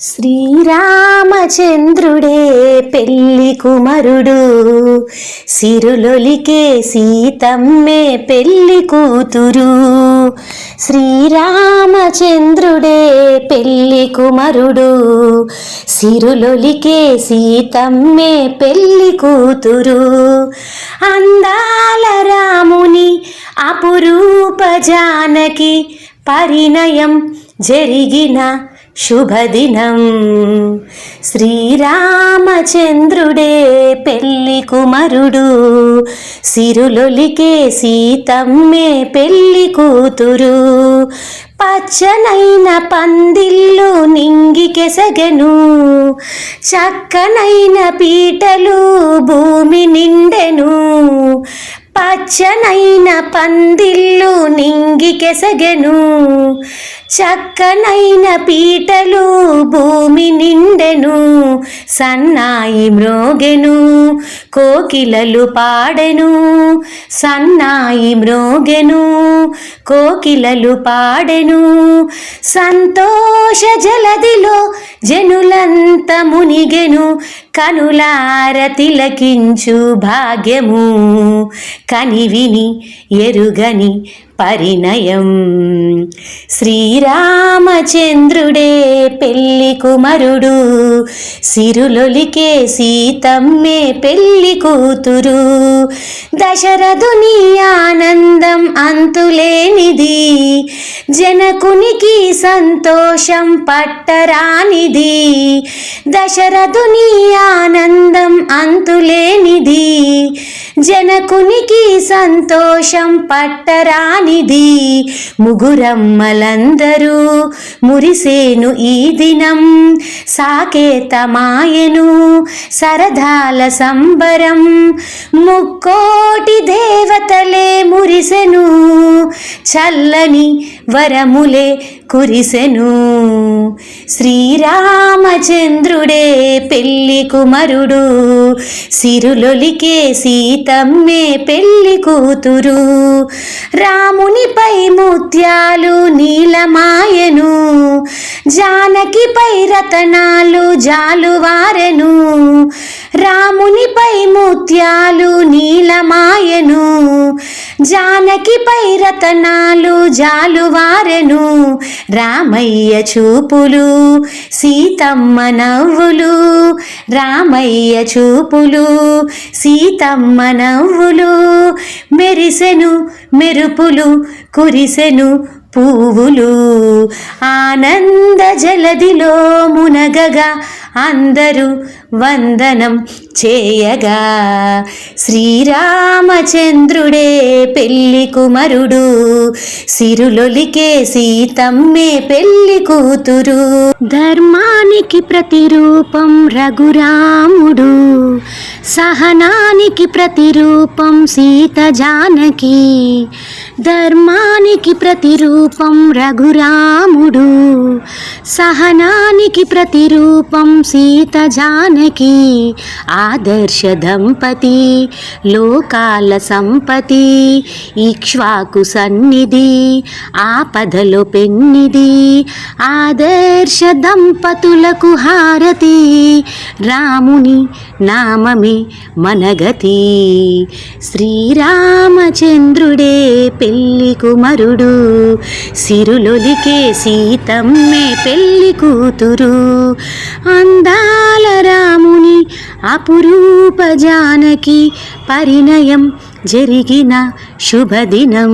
శ్రీరామచంద్రుడే పెళ్ళి కుమరుడు. సిరులొలికే సీతమ్మే పెళ్ళి కూతురు. శ్రీరామచంద్రుడే పెళ్ళి కుమరుడు. సిరులొలికే సీతమ్మే పెళ్ళి కూతురు. అందాల రాముని అపురూప జానకి పరిణయం జరిగిన శుభదినం. శ్రీరామచంద్రుడే పెళ్ళి కుమరుడు. సిరులొలికే సీతమ్మే పెళ్ళి కూతురు. పచ్చనైన పందిళ్ళు నింగికెసగను చక్కనైన పీటలు భూమి నిండెను. పచ్చనైన పందిల్లు నింగికెసగెను చక్కనైన పీటలు భూమి నిండెను. సన్నాయి మ్రోగెను కోకిలలు పాడెను. సన్నాయి మ్రోగెను కోకిలలు పాడెను. సంతోష జలదిలో జనులంత మునిగెను. కనులార తిలకించు భాగ్యము. కనివిని ఎరుగని పరిణయం. శ్రీరామచంద్రుడే పెళ్ళి కుమరుడు సిరులొలికే సీతమ్మే పెళ్ళి కూతురు. దశరథుని ఆనందం అంతులేనిది జనకునికి సంతోషం పట్టరానిది. దశరథుని ఆనందం అంతులేనిది జనకునికి సంతోషం పట్టరాని పట్టరానిది ముగురమ్మలందరూ మురిసేను ఈ దినం. సాకేతమాయను సరదాల సంబరం. ముక్కోటి దేవతలే మురిసెను. చల్లని వరములే కురిసెను. శ్రీరామచంద్రుడే పెళ్ళి కుమరుడు సిరులొలికే సీతమ్మే పెళ్ళి కూతురు. రామునిపై ముత్యాలు నీలమాయను జానకిపై రతనాలు జాలువారెను రామునిపై ముత్యాలు నీలమాయను జానకిపై రతనాలు జాలువారెను రామయ్య చూపులు సీతమ్మ నవ్వులు రామయ్య చూపులు సీతమ్మ నవ్వులు మెరిసెను మెరుపులు కురిసెను పువ్వులు ఆనంద జలదిలో మునగగా అందరూ వందనం. చేయగా శ్రీరామచంద్రుడే పెళ్ళి కుమరుడు. సిరులొలికే సీతమ్మే పెళ్ళి కూతురు. ధర్మానికి ప్రతిరూపం రఘురాముడు. సహనానికి ప్రతిరూపం సీత జానకి. ధర్మానికి ప్రతిరూపం రఘురాముడు. సహనానికి ప్రతిరూపం సీత జానకి. ఆదర్శ దంపతి లోకాల సంపతి ఇక్ష్వాకు సన్నిధి ఆపదలో పెన్నిది ఆదర్శ దంపతులకు హారతి రాముని నామమే మనగతి. శ్రీరామచంద్రుడే పెళ్ళి కుమరుడు సిరులొలికే సీతమ్మే పెళ్ళి కూతురు. అందాల రాముని అపురూప జానకి పరిణయం జరిగిన శుభదినం.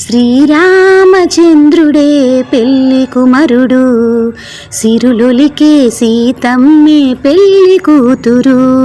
శ్రీరామచంద్రుడే పెళ్ళి కుమరుడు సిరులొలికే సీతమ్మే పెళ్ళి కూతురు.